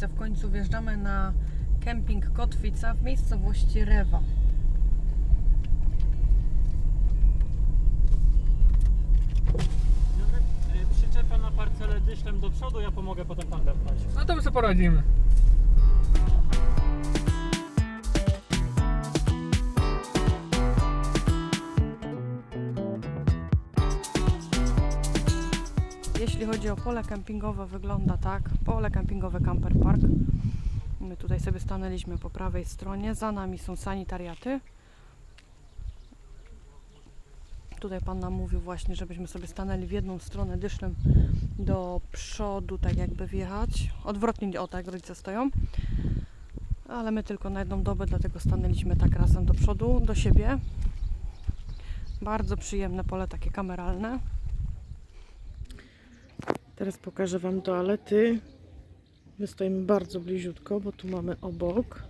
miejsce. W końcu wjeżdżamy na kemping Kotwica w miejscowości Rewa. Y, Przyczepa na parcelę dyszlem do przodu, ja pomogę potem tam wepchać. No to my sobie poradzimy. Pole kempingowe, wygląda tak. Pole kempingowe Camper Park. My tutaj sobie stanęliśmy po prawej stronie. Za nami są sanitariaty. Tutaj pan nam mówił właśnie, żebyśmy sobie stanęli w jedną stronę dyszlem do przodu, tak jakby wjechać. Odwrotnie, o tak rodzice stoją. Ale my tylko na jedną dobę, dlatego stanęliśmy tak razem do przodu, do siebie. Bardzo przyjemne pole, takie kameralne. Teraz pokażę Wam toalety. My stoimy bardzo bliziutko, bo tu mamy obok.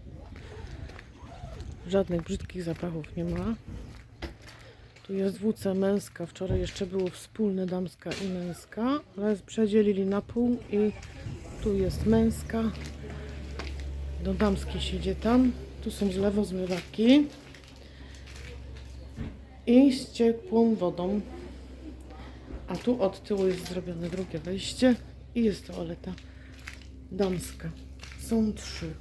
Żadnych brzydkich zapachów nie ma. Tu jest WC męska. Wczoraj jeszcze było wspólne damska i męska, ale przedzielili na pół i tu jest męska. Do damskiej siedzi tam. Tu są z lewo zmywaki. I z ciepłą wodą. A tu od tyłu jest zrobione drugie wejście i jest toaleta damska. Są trzy.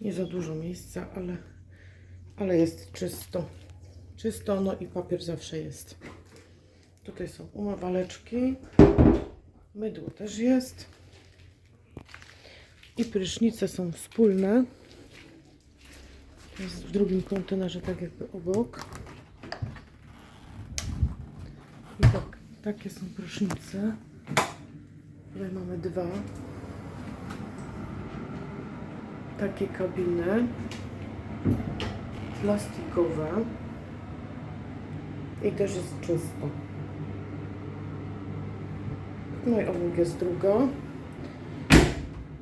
Nie za dużo miejsca, ale, ale jest czysto. Czysto, no i papier zawsze jest. Tutaj są umywaleczki. Mydło też jest. I prysznice są wspólne. To jest w drugim kontenerze, tak jakby obok. I tak, takie są prysznice. Tutaj mamy dwa. Takie kabiny. Plastikowe. I też jest czysto. No i obok jest druga.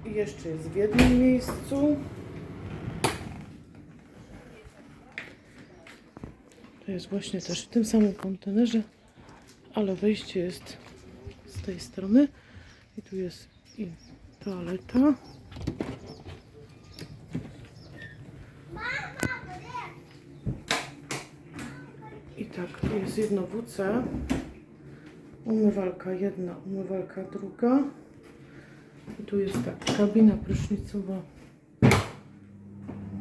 I jeszcze jest w jednym miejscu. To jest właśnie też w tym samym kontenerze ale wejście jest z tej strony i tu jest i toaleta. I tak, tu jest jedno WC, umywalka jedna, umywalka druga. I tu jest tak, kabina prysznicowa.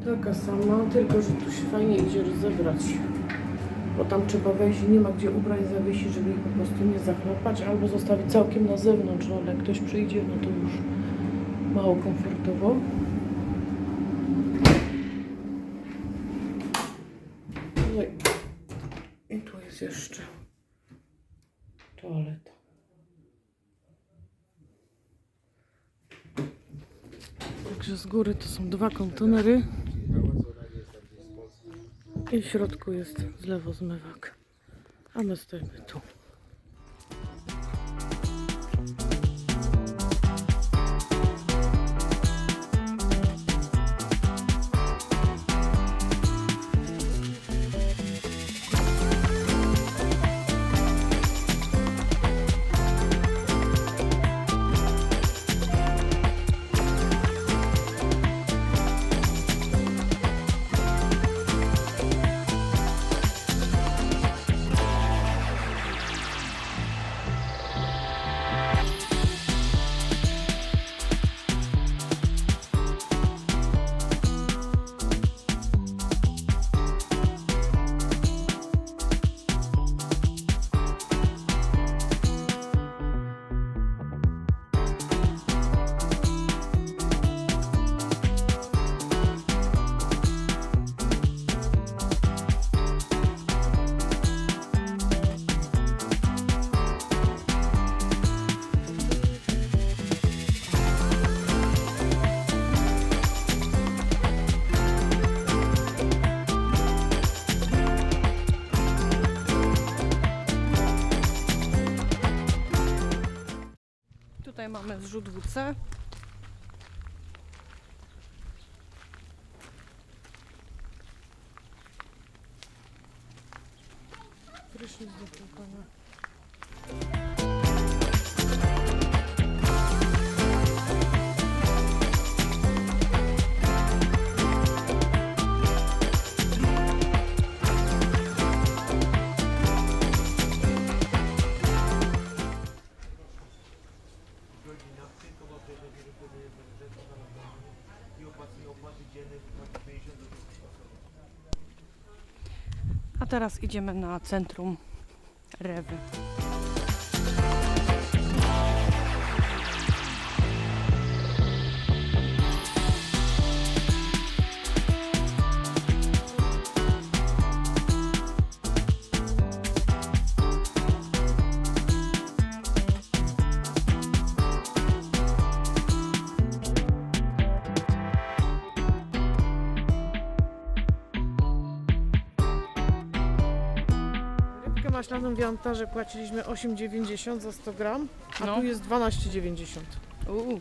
Taka sama, tylko że tu się fajnie idzie rozebrać bo tam trzeba wejść i nie ma gdzie ubrań zawiesić, żeby ich po prostu nie zachlapać, albo zostawić całkiem na zewnątrz, ale jak ktoś przyjdzie, no to już mało komfortowo. No i tu jest jeszcze toaleta. Także z góry to są dwa kontenery. I w środku jest z lewo zmywak. A my stoimy tu. Tutaj mamy zrzut WC. Prysznic do A teraz idziemy na centrum Rewy. Rybkę maślaną w jantarze płaciliśmy 8,90 za 100 gram, a No. tu jest 12,90. Uuu,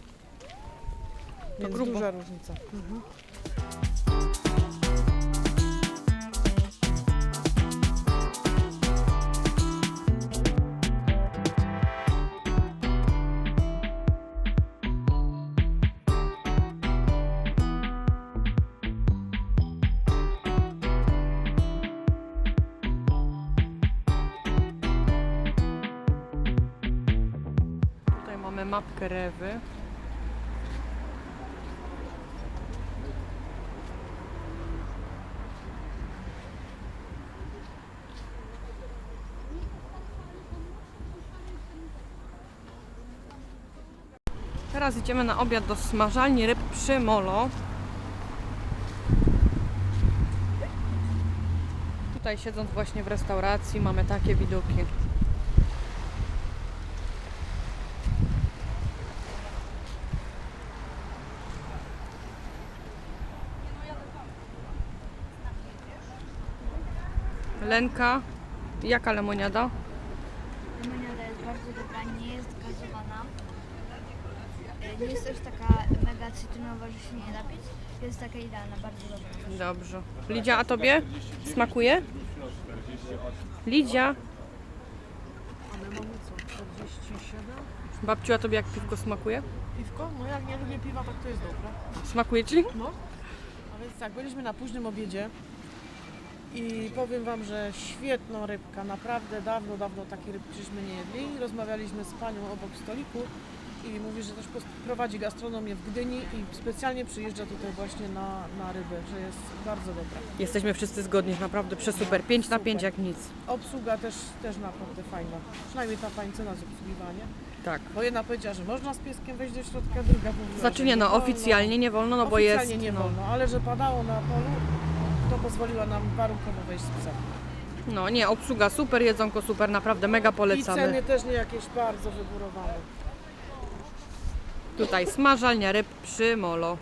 Więc grubo. duża różnica. Mhm. Mapkę Rewy. Teraz idziemy na obiad do smażalni ryb przy Molo. Tutaj siedząc właśnie w restauracji mamy takie widoki. Lenka, jaka lemoniada? Lemoniada jest bardzo dobra, nie jest gazowana. E, Nie jest też taka mega cytrynowa, że się nie da pić. Jest taka idealna, bardzo dobra. Dobrze. Lidia, a tobie smakuje? Lidia, A my mamy co? 47? babciu, a tobie jak piwko smakuje? Piwko? No jak nie lubię piwa, tak to jest dobre. Smakuje ci? No. A więc tak, byliśmy na późnym obiedzie i powiem Wam, że świetna rybka. Naprawdę dawno, dawno takiej rybki żeśmy nie jedli. Rozmawialiśmy z panią obok stoliku i mówi, że też prowadzi gastronomię w Gdyni i specjalnie przyjeżdża tutaj właśnie na, na rybę, że jest bardzo dobra. Jesteśmy wszyscy zgodni, że naprawdę przesuper. 5 na 5 jak nic. Obsługa też, też naprawdę fajna. Przynajmniej ta pani, co nas obsługiwa, nie? Tak. Bo jedna powiedziała, że można z pieskiem wejść do środka, druga mówiła, Znaczy że nie no, wolno. oficjalnie nie wolno, no bo jest... Oficjalnie nie no, wolno, ale że padało na polu, to pozwoliła nam warunkowo wejść z psem. no nie, obsługa super, jedzonko super, naprawdę mega I polecamy. ceny też nie jakieś bardzo wygórowane. Tutaj smażalnia ryb przy Molo.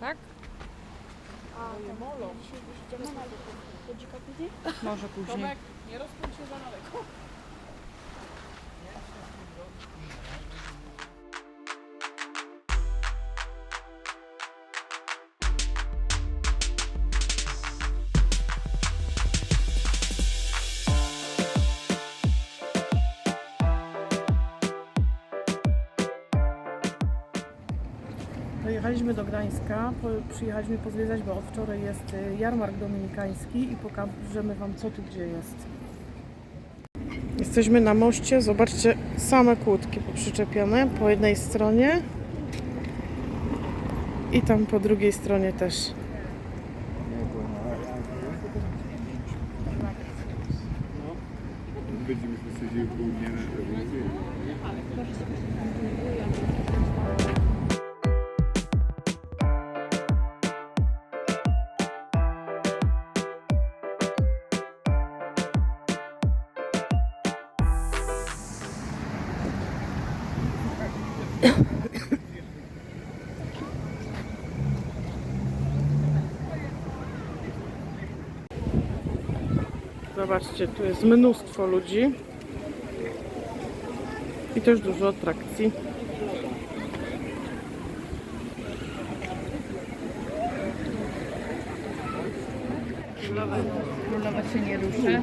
Tak? Molo. Może później. Tomek, nie rozpędź się za daleko. Pojechaliśmy do Gdańska, po, przyjechaliśmy pozwiedzać, bo od wczoraj jest y, jarmark dominikański i pokażemy Wam co tu gdzie jest. Jesteśmy na moście, zobaczcie same kłódki poprzyczepione po jednej stronie i tam po drugiej stronie też. Zobaczcie, tu jest mnóstwo ludzi i też dużo atrakcji. Królowa się nie ruszy.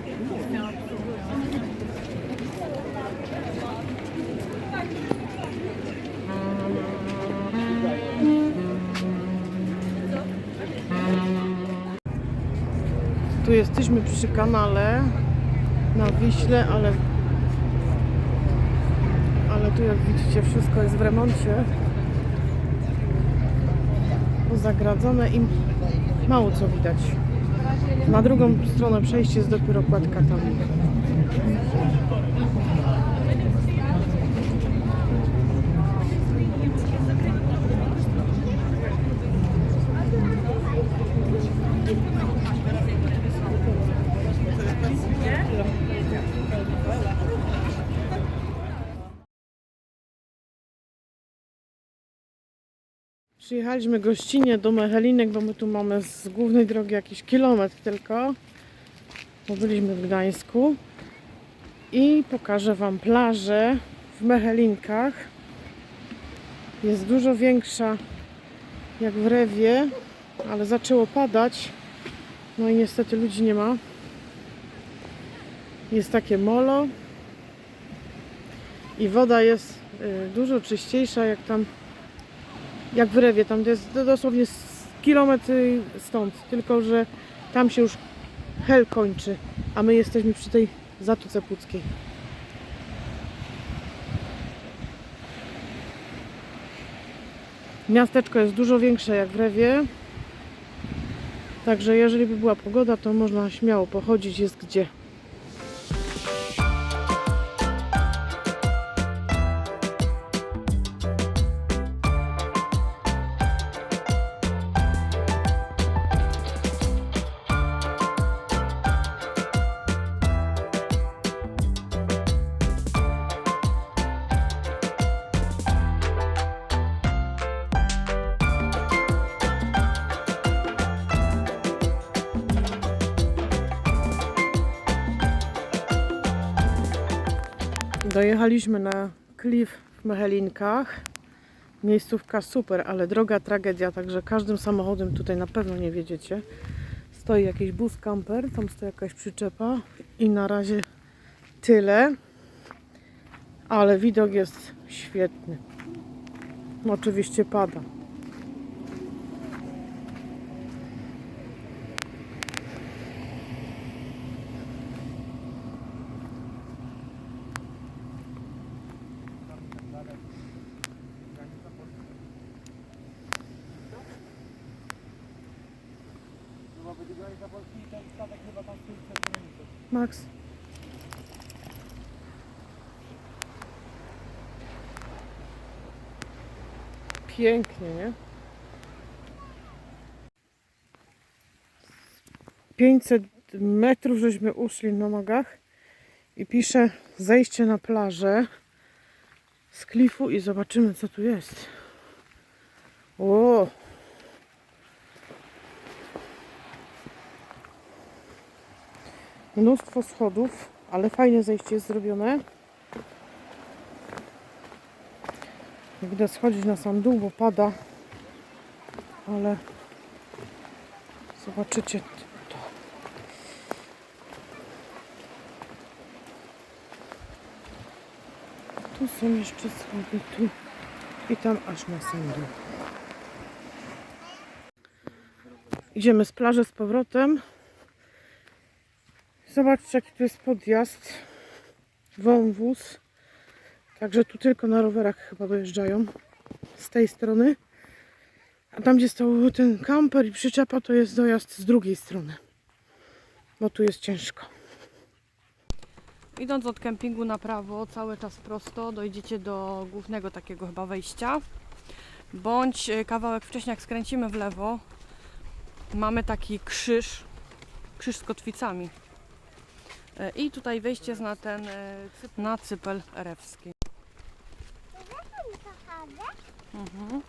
Tu jesteśmy przy kanale na Wiśle, ale ale tu jak widzicie wszystko jest w remoncie. Zagradzone i mało co widać. Na drugą stronę przejście jest dopiero kładka tam. Przyjechaliśmy gościnnie do Mechelinek, bo my tu mamy z głównej drogi jakiś kilometr tylko. Bo byliśmy w Gdańsku. I pokażę Wam plażę w Mechelinkach. Jest dużo większa jak w Rewie, ale zaczęło padać. No i niestety ludzi nie ma. Jest takie molo. I woda jest y, dużo czyściejsza jak tam jak w Rewie, tam jest dosłownie kilometr stąd, tylko że tam się już hel kończy, a my jesteśmy przy tej Zatoce Puckiej. Miasteczko jest dużo większe jak w Rewie, także jeżeli by była pogoda, to można śmiało pochodzić, jest gdzie. Dojechaliśmy na klif w Mechelinkach. Miejscówka super, ale droga tragedia, także każdym samochodem tutaj na pewno nie wiedziecie. Stoi jakiś bus camper, tam stoi jakaś przyczepa i na razie tyle. Ale widok jest świetny. Oczywiście pada. Max. Pięknie, nie? 500 metrów żeśmy uszli na nogach i pisze zejście na plażę z klifu i zobaczymy co tu jest. O! Mnóstwo schodów, ale fajne zejście jest zrobione. Nie Będę schodzić na sam dół, bo pada. Ale zobaczycie to. Tu są jeszcze schody, tu i tam aż na sam dół. Idziemy z plaży z powrotem. Zobaczcie, jaki tu jest podjazd. Wąwóz. Także tu tylko na rowerach chyba dojeżdżają. Z tej strony. A tam, gdzie stał ten kamper i przyczepa, to jest dojazd z drugiej strony. Bo tu jest ciężko. Idąc od kempingu na prawo, cały czas prosto, dojdziecie do głównego takiego chyba wejścia. Bądź e, kawałek wcześniej, jak skręcimy w lewo, mamy taki krzyż, krzyż z kotwicami. E, I tutaj wejście jest na ten, e, na cypel erewski. Mhm.